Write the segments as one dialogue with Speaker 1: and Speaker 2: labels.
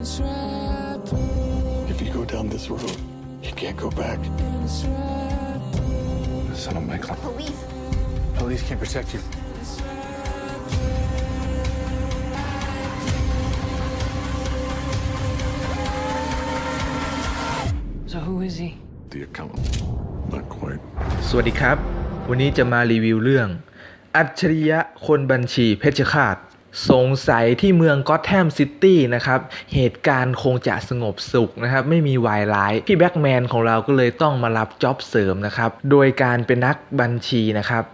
Speaker 1: If you go down this road, you can't go back.
Speaker 2: Son of Michael.
Speaker 3: Police.
Speaker 2: Police can't protect you.
Speaker 4: So who is he?
Speaker 1: The accountant. Not quite.
Speaker 5: สวัสดีครับ วันนี้จะมารีวิวเรื่อง อัจฉริยะคนบัญชีเพชรฆาต สงสัยที่เมืองก็อตแฮมซิตี้นะครับเหตุการณ์คงจะสงบสุขนะครับไม่มีวายร้ายพี่แบ็กแมนของเราก็เลยต้องมารับจ็อบเสริมนะครับโดยการเป็นนักบัญชีนะครับ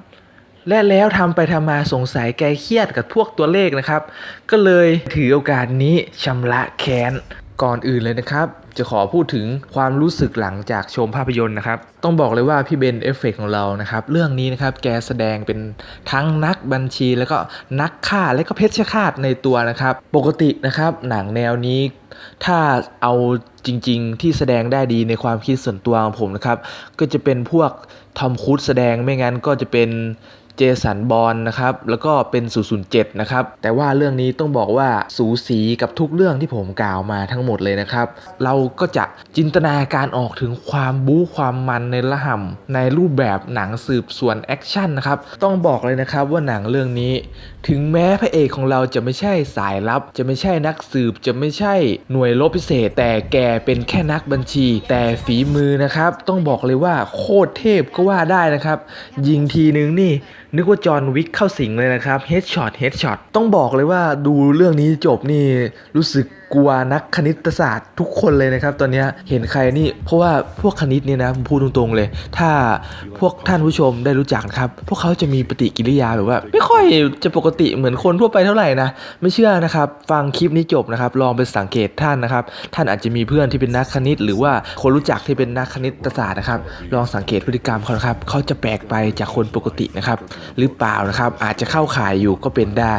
Speaker 5: และแล้วทำไปทำมาสงสัยแกเครียดกับพวกตัวเลขนะครับ ก็เลยถือโอกาสนี้ชำระแค้นก่อนอื่นเลยนะครับ จะขอพูดถึงความรู้สึกหลังจากชมภาพยนตร์นะครับ ต้องบอกเลยว่าพี่เบนเอฟเฟกของเรานะครับ เรื่องนี้นะครับแกแสดงเป็นทั้งนักบัญชี แล้วก็นักฆ่าและก็เพชฌฆาตในตัวนะครับ ปกตินะครับหนังแนวนี้ถ้าเอาจริงๆ ที่แสดงได้ดีในความคิดส่วนตัวของผมนะครับ ก็จะเป็นพวกทอมครูซแสดงไม่งั้นก็จะเป็น เจสันบอลนะครับ แล้วก็เป็น 007 นะครับ แต่ว่าเรื่องนี้ต้องบอกว่าสูสีกับทุกเรื่องที่ผมกล่าวมาทั้งหมดเลยนะครับ เราก็จะจินตนาการออกถึงความบู๊ความมันในละห่ำในรูปแบบหนังสืบสวนแอคชั่นนะครับ ต้องบอกเลยนะครับว่าหนังเรื่องนี้ ถึงแม้พระเอกของเราจะไม่ใช่สายลับ จะไม่ใช่นักสืบ จะไม่ใช่หน่วยรบพิเศษ แต่แกเป็นแค่นักบัญชี แต่ฝีมือนะครับ ต้องบอกเลยว่าโคตรเทพก็ว่าได้นะครับ ยิงทีนึงนี่ นึกว่าจอห์นวิกเข้าสิงเลยนะครับเฮดช็อตเฮดช็อตต้องบอกเลยว่าดูเรื่องนี้จบนี่รู้สึกกลัวนักคณิตศาสตร์ทุกคนเลยนะครับ ตอนนี้เห็นใครนี่ เพราะว่าพวกคณิตเนี่ยนะผมพูดตรงๆเลย ถ้าพวกท่านผู้ชมได้รู้จักนะครับ พวกเขาจะมีปฏิกิริยาแบบว่า ไม่ค่อยจะปกติเหมือนคนทั่วไปเท่าไหร่นะ ไม่เชื่อนะครับ ฟังคลิปนี้จบนะครับ ลองไปสังเกตท่านนะครับ ท่านอาจจะมีเพื่อนที่เป็นนักคณิต หรือว่าคนรู้จักที่เป็นนักคณิตศาสตร์นะครับ ลองสังเกตพฤติกรรมเขาครับเขาจะแปลกไปจากคนปกตินะครับหรือเปล่านะครับ อาจจะเข้าข่ายอยู่ก็เป็นได้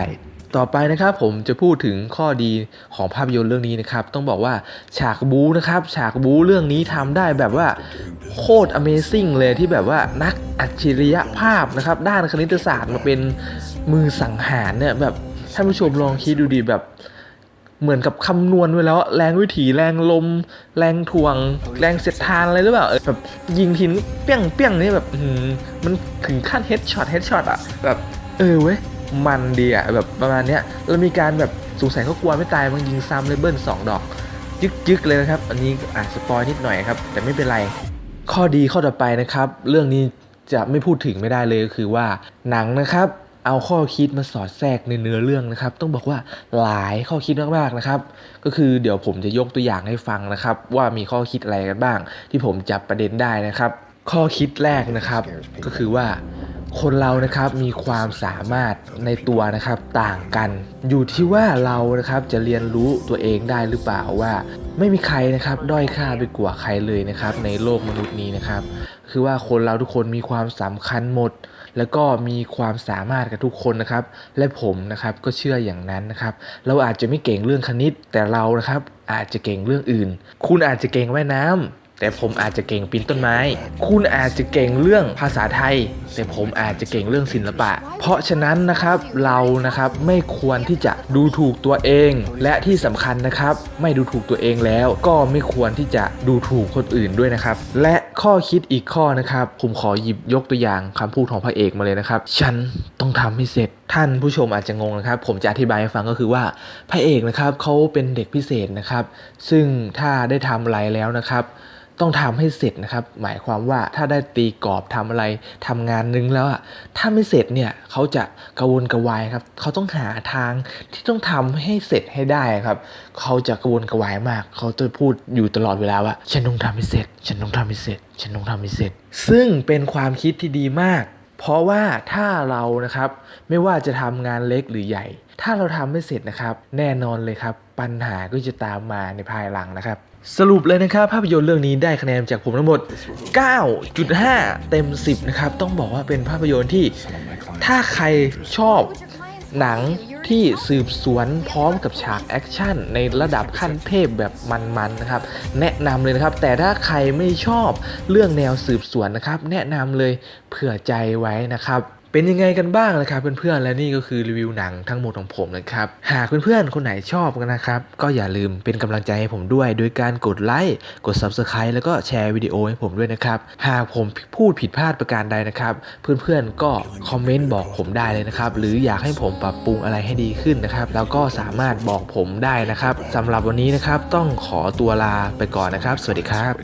Speaker 5: ต่อไปนะครับผมจะพูดถึงข้อดีของภาพยนตร์เรื่องนี้นะครับ ต้องบอกว่าฉากบู๊นะครับ ฉากบู๊เรื่องนี้ทำได้แบบว่าโคตร Amazing เลยที่แบบว่านักอัจฉริยภาพนะครับ ด้านคณิตศาสตร์มาเป็นมือสังหารเนี่ยแบบท่านผู้ชมลองคิดดูดีแบบ เหมือนกับคำนวณไว้แล้วแรงวิถีแรงลม แรงถ่วง แรงเสียดทานอะไรหรือเปล่าเออแบบยิงทีนงเปี้ยงเปี้ยงนี่แบบอื้อหือมันถึงขั้นเฮดช็อตเฮดช็อตอะแบบเออเว้ยมันดีอะแบบประมาณเนี้ยแล้วมีการแบบสงสัยเขากลัวไม่ตายมันยิงซ้ำเลยเบิ้ลสองดอกยึกยึกๆเลยนะครับ อันนี้อะสปอยนิดหน่อยครับ แต่ไม่เป็นไร ข้อดีข้อต่อไปนะครับ เรื่องนี้จะไม่พูดถึงไม่ได้เลยก็คือว่าหนังนะครับ เอาข้อคิดมาสอดแทรกในเนื้อเรื่องนะครับ ต้องบอกว่าหลายข้อคิดมากๆนะครับ ก็คือเดี๋ยวผมจะยกตัวอย่างให้ฟังนะครับ ว่ามีข้อคิดอะไรกันบ้าง ที่ผมจับประเด็นได้นะครับ ข้อคิดแรกนะครับ ก็คือว่า คนเรานะครับมีความสามารถในตัวนะครับต่างกัน อยู่ที่ว่าเรานะครับจะเรียนรู้ตัวเองได้หรือเปล่าว่า ไม่มีใครนะครับด้อยค่าไปกว่าใครเลยนะครับ ในโลกมนุษย์นี้นะครับ คือว่าคนเราทุกคนมีความสำคัญหมด แล้วก็มีความสามารถกับทุกคนนะครับ และผมนะครับก็เชื่ออย่างนั้นนะครับ เราอาจจะไม่เก่งเรื่องคณิต แต่เรานะครับอาจจะเก่งเรื่องอื่น คุณอาจจะเก่งว่ายน้ำ แต่ผมอาจจะเก่งปีนต้นไม้ คุณอาจจะเก่งเรื่องภาษาไทย แต่ผมอาจจะเก่งเรื่องศิลปะ เพราะฉะนั้นนะครับเรานะครับไม่ควรที่จะดูถูกตัวเอง และที่สำคัญนะครับ ไม่ดูถูกตัวเองแล้ว ก็ไม่ควรที่จะดูถูกคนอื่นด้วยนะครับ และข้อคิดอีกข้อนะครับ ผมขอหยิบยกตัวอย่างคำพูดของพระเอกมาเลยนะครับ ฉัน ต้องทำให้เสร็จท่านผู้ชมอาจจะงงนะครับ ผมจะอธิบายให้ฟังก็คือว่าพระเอกนะครับเขาเป็นเด็กพิเศษนะครับ ซึ่งถ้าได้ทำอะไรแล้วนะครับ ต้องทำให้เสร็จนะครับ หมายความว่าถ้าได้ตีกรอบทำอะไรทำงานนึงแล้วอะถ้าไม่เสร็จเนี่ยเขาจะกระวนกระวายครับเขาต้องหาทางที่ต้องทำให้เสร็จให้ได้ครับเขาจะกระวนกระวายมากเขาจะพูดอยู่ตลอดเวลาว่าฉันต้องทำให้เสร็จ ฉันต้องทำให้เสร็จ ฉันต้องทำให้เสร็จ ซึ่งเป็นความคิดที่ดีมาก เพราะว่าถ้าเรานะครับไม่ว่าจะทำงานเล็กหรือใหญ่ ถ้าเราทำไม่เสร็จนะครับ แน่นอนเลยครับปัญหาก็จะตามมาในภายหลังนะครับ สรุปเลยนะครับภาพยนตร์เรื่องนี้ได้คะแนนจากผมทั้งหมด 9.5 เต็ม 10 นะครับ ต้องบอกว่าเป็นภาพยนตร์ที่ถ้าใครชอบหนัง ที่สืบสวนพร้อมกับฉากแอคชั่นในระดับขั้นเทพแบบมันๆนะครับ แนะนำเลยนะครับ แต่ถ้าใครไม่ชอบเรื่องแนวสืบสวนนะครับ แนะนำเลยเผื่อใจไว้นะครับ เป็นยังไงกันบ้างนะครับเพื่อนๆและนี่ก็คือรีวิวหนังทั้งหมดของผมนะครับหากเพื่อนๆคนไหนชอบกันนะครับก็อย่าลืมเป็นกำลังใจให้ผมด้วย โดยการกดไลค์กด Subscribe แล้วก็แชร์วิดีโอให้ผมด้วยนะครับหากผมพูดผิดพลาดประการใดนะครับ เพื่อนๆก็คอมเมนต์บอกผมได้เลยนะครับหรืออยากให้ผมปรับปรุงอะไรให้ดีขึ้นนะครับแล้วก็สามารถบอกผมได้นะครับสำหรับวันนี้นะครับต้องขอตัวลาไปก่อนนะครับ สวัสดีครับ